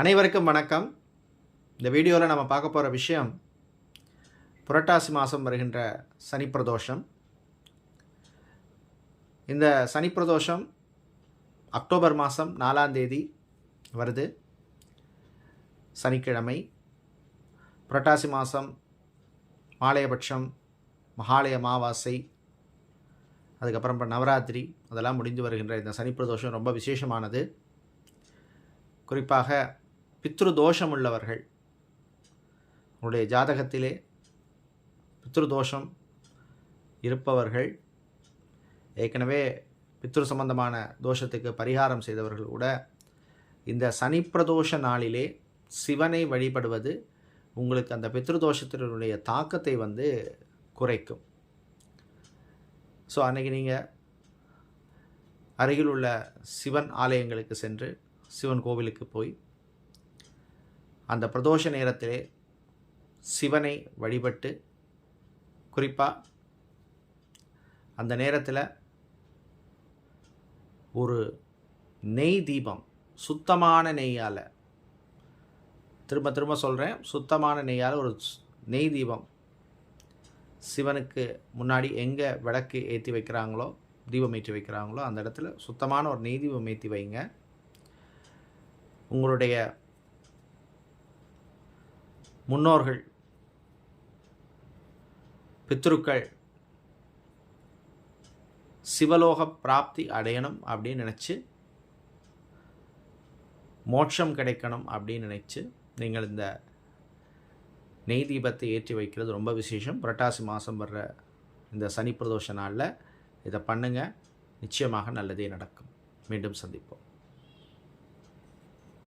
அனைவருக்கும் வணக்கம். இந்த வீடியோவில் நம்ம பார்க்க போகிற விஷயம் புரட்டாசி மாதம் வருகின்ற சனிப்பிரதோஷம் இந்த சனி பிரதோஷம் அக்டோபர் மாதம் நாலாம் தேதி வருது. சனிக்கிழமை. புரட்டாசி மாதம் மாலையபட்சம் மகாலய அமாவாசை அதுக்கப்புறம் இப்போ நவராத்திரி அதெல்லாம் முடிந்து வருகின்ற இந்த சனி பிரதோஷம் ரொம்ப விசேஷமானது. குறிப்பாக பித்ரு தோஷம் உள்ளவர்கள் உங்களுடைய ஜாதகத்திலே பித்ரு தோஷம் இருப்பவர்கள். ஏற்கனவே பித்ரு சம்பந்தமான தோஷத்துக்கு பரிகாரம் செய்தவர்கள் கூட இந்த சனிப்பிரதோஷ நாளிலே சிவனை வழிபடுவது உங்களுக்கு அந்த பித்ரு தோஷத்தினுடைய தாக்கத்தை வந்து குறைக்கும். ஸோ அன்றைக்கி நீங்கள் அருகில் உள்ள சிவன் ஆலயங்களுக்கு சென்று சிவன் கோவிலுக்கு போய் அந்த பிரதோஷ நேரத்திலே சிவனை வழிபட்டு குறிப்பாக அந்த நேரத்தில் ஒரு நெய் தீபம் சுத்தமான நெய்யால். திரும்ப திரும்ப சொல்கிறேன் சுத்தமான நெய்யால் ஒரு நெய் தீபம். சிவனுக்கு முன்னாடி எங்கே விளக்கு ஏற்றி வைக்கிறாங்களோ தீபம் ஏற்றி வைக்கிறாங்களோ அந்த இடத்துல சுத்தமான ஒரு நெய் தீபம் ஏற்றி வைங்க. உங்களுடைய முன்னோர்கள் பித்ருக்கள் சிவலோக பிராப்தி அடையணும் அப்படின்னு நினச்சி மோட்சம் கிடைக்கணும் அப்படின்னு நினச்சி நீங்கள் இந்த நெய் தீபத்தை ஏற்றி வைக்கிறது ரொம்ப விசேஷம். புரட்டாசி மாதம் வர்ற இந்த சனி பிரதோஷ நாளில் இதை பண்ணுங்கள் நிச்சயமாக நல்லதே நடக்கும். மீண்டும் சந்திப்போம்.